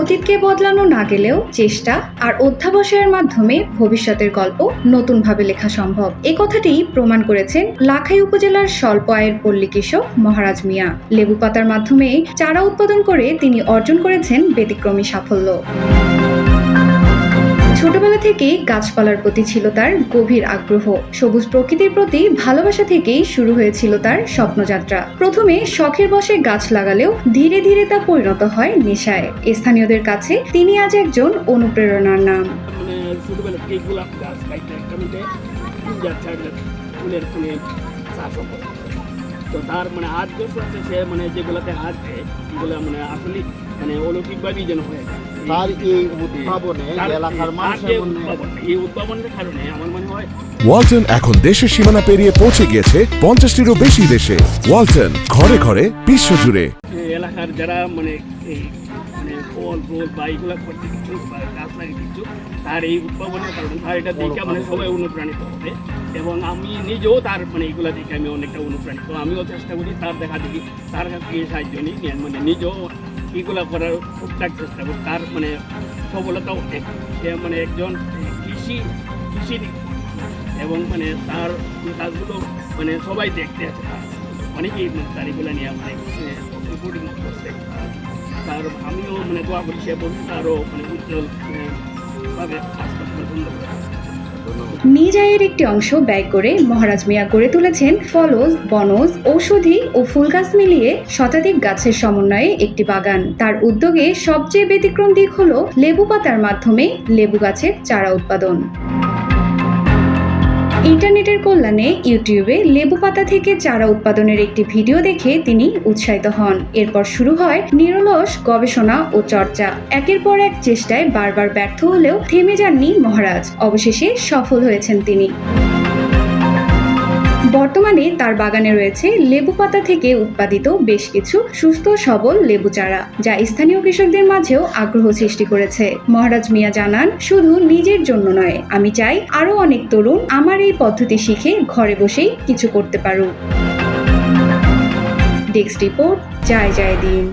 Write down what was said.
অতীতকে বদলানো না গেলেও চেষ্টা আর অধ্যাবসায়ের মাধ্যমে ভবিষ্যতের গল্প নতুনভাবে লেখা সম্ভব। এ কথাটি প্রমাণ করেছেন লাখাই উপজেলার স্বল্প আয়ের পল্লী কৃষক মহারাজ মিয়া। লেবু পাতার মাধ্যমে চারা উৎপাদন করে তিনি অর্জন করেছেন ব্যতিক্রমী সাফল্য। ছোটবেলা থেকেই গাছপালার প্রতি ছিল তার গভীর আগ্রহ। সবুজ প্রকৃতির প্রতি ভালোবাসা থেকেই শুরু হয়েছিল তার স্বপ্নযাত্রা। প্রথমে শখের বসে গাছ লাগালেও ধীরে ধীরে তা পরিণত হয় নেশায়। স্থানীয়দের কাছে তিনি আজ একজন অনুপ্রেরণার নাম। মানে তো তার মানে সে মানে যেগুলোতে এগুলো মানে আসলে মানে অলৌকিকভাবেই যেন হয়ে যায়। তার এই উদ্ভাবনে এলাকার মানুষের যে মনে উদ্ভাবন, এই উদ্ভাবনের কারণে আমার মনে হয় ওয়ালটন এখন দেশের সীমানা পেরিয়ে পৌঁছে গিয়েছে পঞ্চাশটিরও বেশি দেশে। ওয়ালটন ঘরে ঘরে বিশ্ব জুড়ে এলাকার যারা মানে মানে ফল ফল বা এইগুলো করতে কিছু গাছ লাগে কিছু তার এই উদ্ভাবনের কারণে তার এটা দেখে মানে সবাই অনুপ্রাণিত হবে। এবং আমি নিজেও তার মানে এইগুলা দেখে আমি অনেকটা অনুপ্রাণিত। আমিও চেষ্টা করি তার দেখা দেখি তার কাছ থেকে সাহায্য নিই। নিয়ে মানে নিজেও এইগুলা করার টুকটাক চেষ্টা করি তার মানে সফলতাও সে মানে একজন কৃষি কৃষি এবং মানে তার কাজগুলো মানে সবাই দেখতে আছে অনেকেই মানে তার এগুলো নিয়ে মানে রিপোর্টিং করছে। তার আমিও মানে দোয়া করি, সে ভবিষ্যতে আরও মানে উজ্জ্বল ভাবে কাজ করতে সুন্দর করে। নিজ আয়ের একটি অংশ ব্যয় করে মহারাজ মিয়া গড়ে তুলেছেন ফলজ বনজ ঔষধি ও ফুল গাছ মিলিয়ে শতাধিক গাছের সমন্বয়ে একটি বাগান। তার উদ্যোগে সবচেয়ে ব্যতিক্রম দিক হল লেবু পাতার মাধ্যমে লেবু গাছের চারা উৎপাদন। ইন্টারনেটের কল্যাণে ইউটিউবে লেবু পাতা থেকে চারা উৎপাদনের একটি ভিডিও দেখে তিনি উৎসাহিত হন। এরপর শুরু হয় নিরলস গবেষণা ও চর্চা। একের পর এক চেষ্টায় বারবার ব্যর্থ হলেও থেমে যাননি মহারাজ। অবশেষে সফল হয়েছেন তিনি। বর্তমানে তার বাগানে রয়েছে লেবু পাতা থেকে উৎপাদিত বেশ কিছু সুস্থ সবল লেবু চারা, যা স্থানীয় কৃষকদের মাঝেও আগ্রহ সৃষ্টি করেছে। মহারাজ মিয়া জানান, শুধু নিজের জন্য নয়, আমি চাই আরও অনেক তরুণ আমার এই পদ্ধতি শিখে ঘরে বসেই কিছু করতে পারুক। ডেস্ক রিপোর্ট, জয় জয় দিন।